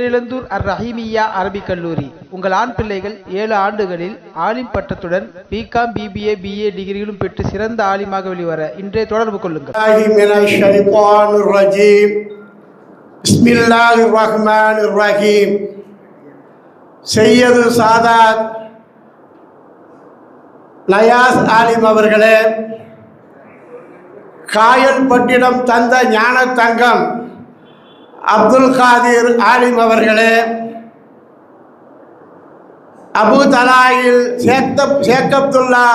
பேரிழந்தூர் அர் ரஹீமியா அரபிக் கல்லூரி. உங்கள் ஆண் பிள்ளைகள் ஏழு ஆண்டுகளில் ஆலிம் பட்டத்துடன் பிகாம் பிபிஏ பிஏ டிகிரிகளும் பெற்று சிறந்த ஆலிமாக வெளிவர இன்றைய தொடர்பு கொள்ளுங்கள். செய்யது சாதா நயாஸ் ஆலிம் அவர்களே காயல்பட்டினம் தந்த ஞான தங்கம் அப்துல் காதிர் ஆலிம் அவர்களே அபு தலாயில் சேத்தப் சேக்கப்துல்லா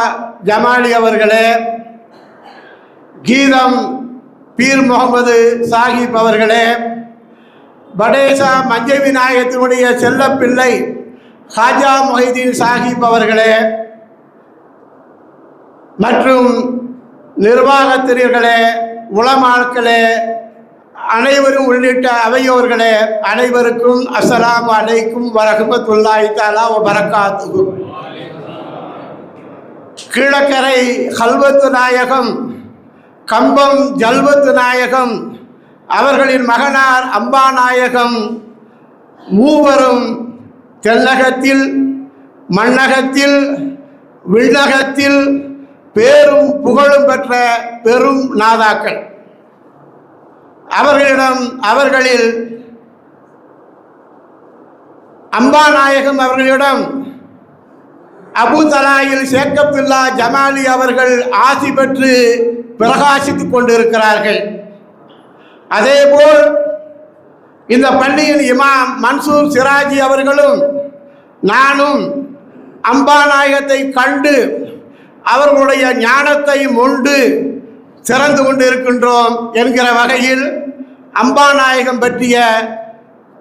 ஜமாலி அவர்களே கீதம் பீர் முகமது சாஹிப் அவர்களே படேசா மஞ்சள் விநாயகத்தினுடைய செல்லப்பிள்ளை ஹாஜா மொஹிதீன் சாஹிப் அவர்களே மற்றும் நிர்வாகத்தினர்களே உளமாக்களே அனைவரும் உள்ளிட்ட அவையோர்களே அனைவருக்கும் அஸ்லாம் அலைக்கும் வரஹமத்துல்லாஹி தாலா வ கீழக்கரை கல்வத்து நாயகம் கம்பம் ஜல்வத்து நாயகம் அவர்களின் மகனார் அம்பா நாயகம் மூவரும் தென்னகத்தில் மண்ணகத்தில் விண்ணகத்தில் பேரும் புகழும் பெற்ற பெரும் நாதாக்கள். அவர்களிடம் அவர்களில் அம்பாநாயகம் அவர்களிடம் அபு தலாயில் சேக்கப்துல்லா ஜமாலி அவர்கள் ஆசி பெற்று பிரகாசித்துக் கொண்டிருக்கிறார்கள். அதேபோல் இந்த பள்ளியின் இமாம் மன்சூர் சிராஜி அவர்களும் நானும் அம்பாநாயகத்தை கண்டு அவர்களுடைய ஞானத்தை உண்டு சிறந்து கொண்டிருக்கின்றோம் என்கிற வகையில் அம்பாநாயகம் பற்றிய பற்றிய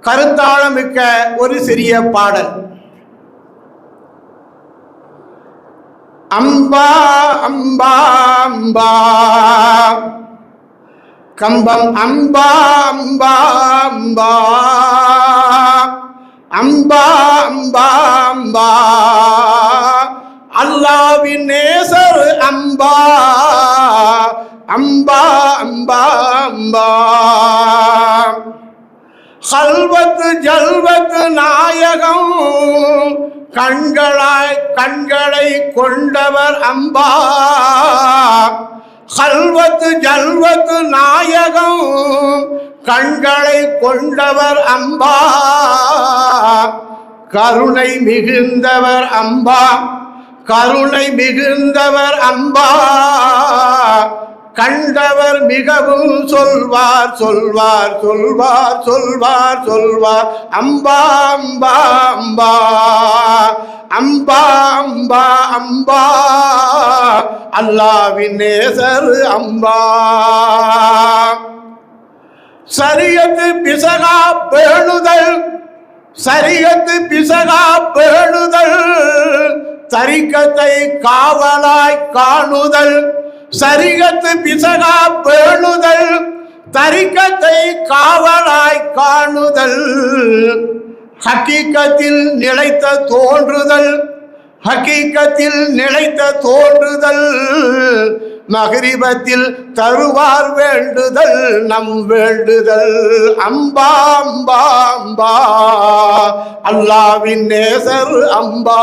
கருத்தாளமிக்க ஒரு சிறிய பாடல். அம்பா அம்பா அம்பா. கம்பம் அம்பா அம்பா அம்பா. அம்பா அம்பா அம்பா. அல்லாவின் நேசர் அம்பா. அம்பா அம்பா அம்பா. கல்வத்து ஜல்வத்து நாயகம் கண்களாய் கண்களை கொண்டவர் அம்பா. கல்வத்து ஜல்வத்து நாயகம் கண்களை கொண்டவர் அம்பா. கருணை மிகுந்தவர் அம்பா. கருணை மிகுந்தவர் அம்பா. கண்டவர் மிகவும் சொல்வார் சொல்வார் சொல்வார் சொல்வார் சொல்வார். அம்பா அம்பா அம்பா அம்பா அம்பா அம்பா. அல்லாவின் நேசர் அம்பா. சரியத்து பிசகா பேணுதல் சரியத்து பிசகா பேணுதல் தரிக்கத்தை காவலாய் காணுதல். சரிகத்து பிசகா பேணுதல் தரிக்கத்தை காவலாய் காணுதல். ஹக்கீக்கத்தில் நிலைத்த தோன்றுதல் ஹக்கீக்கத்தில் நிலைத்த தோன்றுதல். மகரிபத்தில் தருவார் வேண்டுதல் நம் வேண்டுதல். அம்பா அம்பா அம்பா. அல்லாவின் நேசர் அம்பா.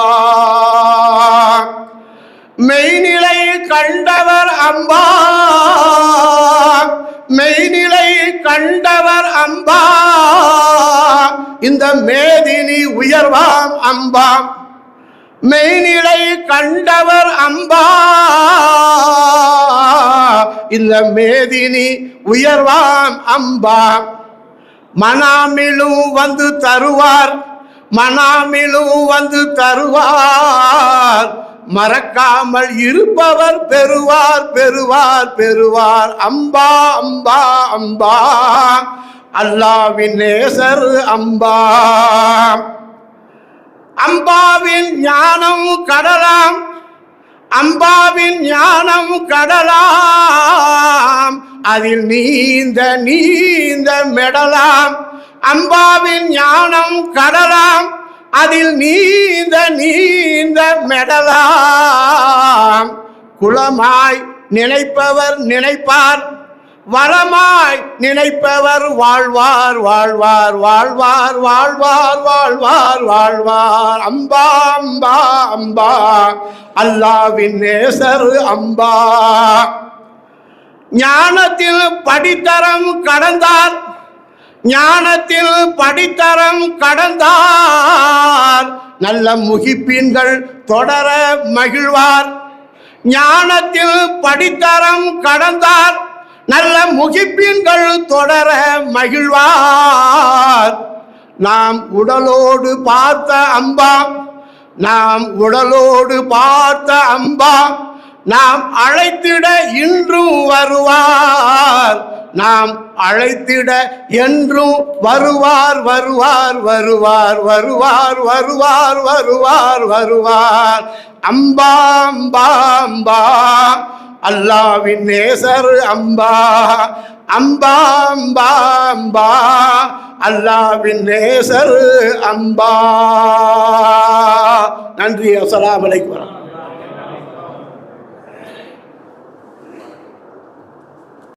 கண்டவர் அம்பா மெய்நிலை கண்டவர் அம்பா இந்த மேதினி உயர்வாம் அம்பா மெய்நிலை கண்டவர் அம்பா இந்த மேதினி உயர்வாம் அம்பா மனாமிலும் வந்து தருவார். மனாமிலும் வந்து தருவார். மறக்காமல் இருப்பவர் பெறுவார் பெறுவார் பெறுவார். அம்பா அம்பா அம்பா. அல்லாவின் நேசர் அம்பா. அம்பாவின் ஞானம் கடலாம். அம்பாவின் ஞானம் கடலாம். அதில் நீந்த நீந்த மெடலாம். அம்பாவின் ஞானம் கடலாம். அதில் நீந்த நீ மெடலாம் குளமாய் நினைப்பவர் நினைப்பார். வளமாய் நினைப்பவர் வாழ்வார் வாழ்வார் வாழ்வார் வாழ்வார் வாழ்வார் வாழ்வார். அம்பா அம்பா அம்பா. அல்லாவின் நேசர் அம்பா. ஞானத்தில் படித்தரம் கடந்தார். ஞானத்தில் படித்தரம் கடந்தார். நல்ல முகிப்பீன்கள் தொடர மகிழ்வார். ஞானத்தில் படித்தரம் கடந்தார். நல்ல முகிப்பீன்கள் தொடர மகிழ்வார். நாம் உடலோடு பார்த்த அம்பா. நாம் உடலோடு பார்த்த அம்பா. நாம் அழைத்திட இன்றும் வருவார். நாம் அழைத்திட என்றும் வருவார் வருவார் வருவார் வருவார் வருவார் வருவார் வருவார். அம்பா அம்பா அம்பா. அல்லாவின் நேசர் அம்பா. அம்பா அம்பா அம்பா. அல்லாவின் நேசர் அம்பா. நன்றி அஸ்லாம் வலைக்கு வரலாம்